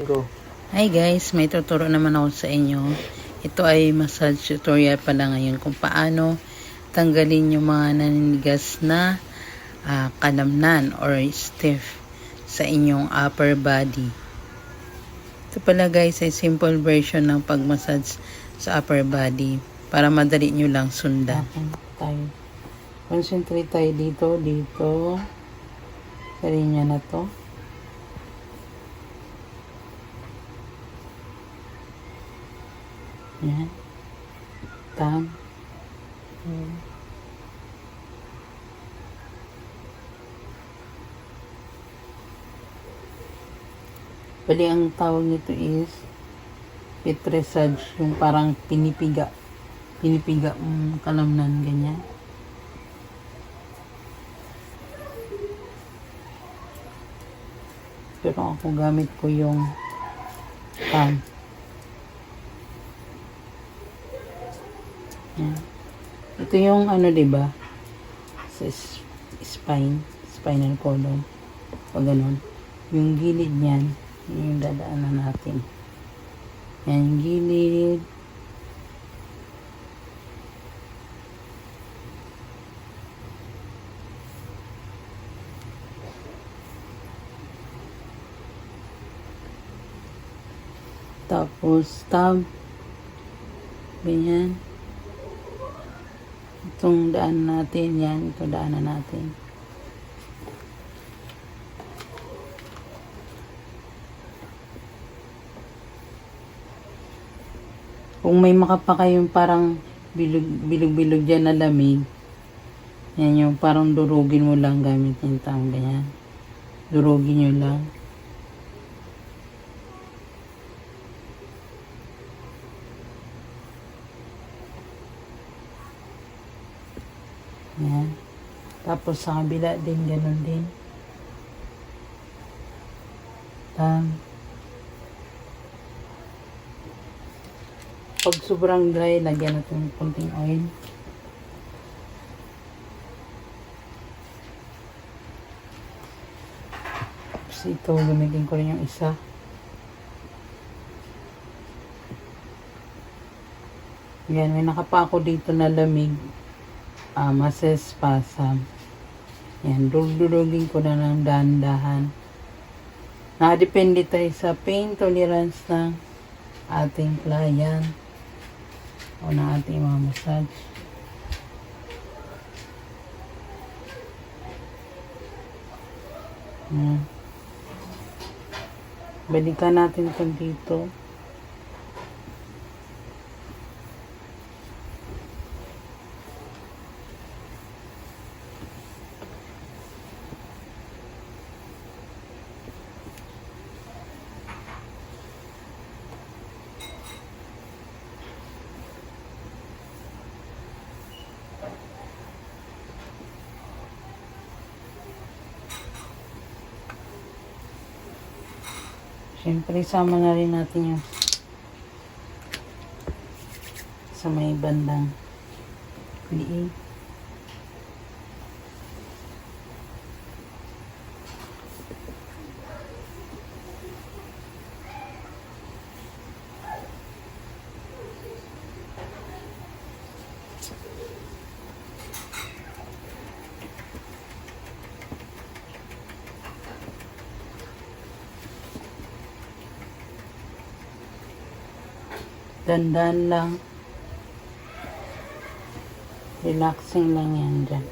Go. Hi guys, may tuturo naman ako sa inyo. Ito ay massage tutorial pala ngayon kung paano tanggalin yung mga naninigas na ah, kalamnan or stiff sa inyong upper body. Ito pala guys ay simple version ng pag-massage sa upper body para madali nyo lang sundan. Tayo. Concentrate tayo dito, dito. Sa linya na to. Yan. Tam. Hmm. Bali, ang tawag nito is petresage, yung parang pinipiga. Pinipiga um, kalamnan, ganyan. Pero ako gamit ko yung tam. Yan. Ito yung ano, 'di ba? Sa spine, spinal column. Pag ganun. Yung gilid niyan, yun yung dadaanan natin. Yan, yung gilid. Tapos, tab. Ganyan. Itong daan natin, yan. Ito daanan natin. Kung may makapa kayong parang bilog, bilog-bilog dyan na lamig, yan yung parang durugin mo lang gamit yung tang ganyan. Durugin nyo lang. Yan. Tapos sa kabila din, ganun din. Tam. Pag sobrang dry, lagyan natin ng konting oil. Tapos ito, gamitin ko rin yung isa. Yan, may nakapa ako dito na lamig uh, masespasam. Yan, duldulugin ko na ng dahan-dahan. Nakadepende tayo sa pain tolerance ng ating client o ng ating mga massage. Yan. Balikan natin ito dito. Siyempre, sama na rin natin yung sa may bandang liig. Dandan lang. Relaxing lang yan dyan.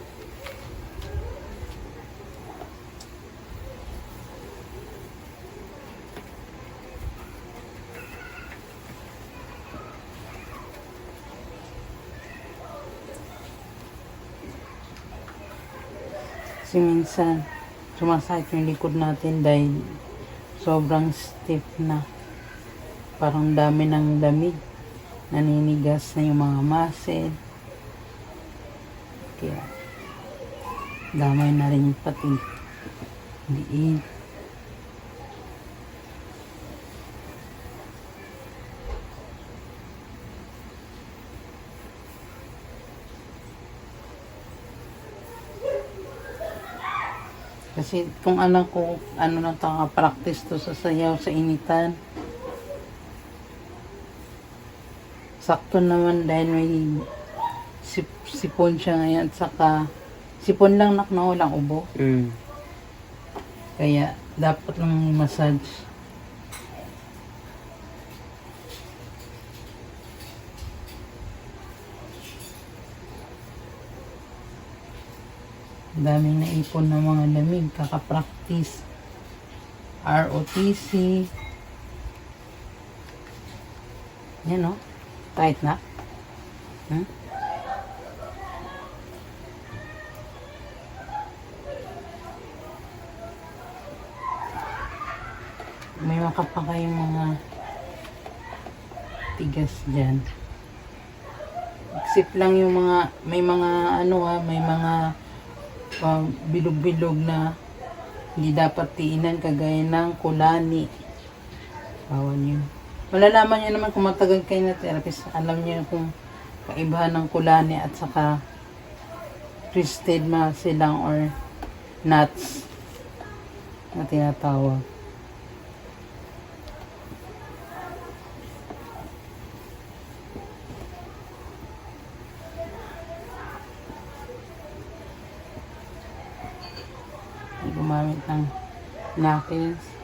Kasi minsan, sumasakit yung likod natin dahil sobrang stiff na. Parang dami ng lamig. Naninigas na yung mga muscle. Kaya, damay na rin pati. Liig. Kasi kung anak ko, ano na to, practice to sa sayaw sa initan. Sakto naman dahil may sip, sipon siya ngayon at saka sipon lang nak na walang ubo. Mm. Kaya dapat lang massage. daming naipon ng mga lamig, kaka-practice. ROTC. Yan no? Tight na. Hmm? May maka pa kayong mga tigas dyan. Except lang yung mga, may mga ano ha, may mga um, bilog-bilog na hindi dapat tiinan kagaya ng kulani. Bawal yun. Malalaman nyo naman kung matagal kayo na therapist. Alam nyo kung kaibahan ng kulani at saka twisted muscle lang or nuts na tinatawag. gumamit ng knuckles.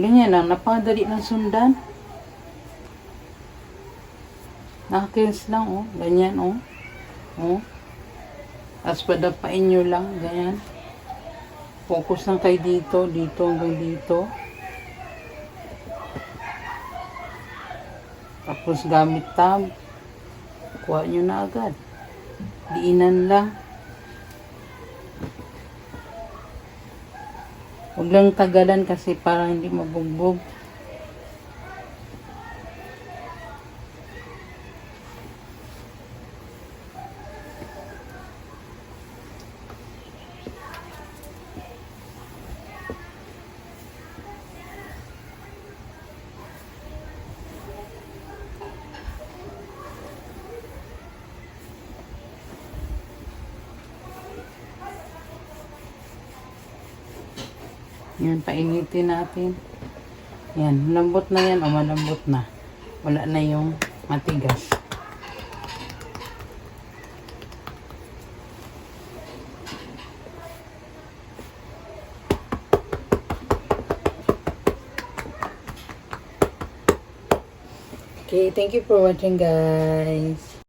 Ganyan lang, napakadali ng sundan. Knuckles lang, oh. Ganyan, oh. Oh. Tapos padapain nyo lang, ganyan. Focus lang kayo dito, dito hanggang dito. Tapos gamit tab. Kuha nyo na agad. Diinan lang. Huwag lang tagalan kasi para hindi mabugbog. Yan, painitin natin. Yan, lambot na yan o malambot na. Wala na yung matigas. Okay, thank you for watching guys.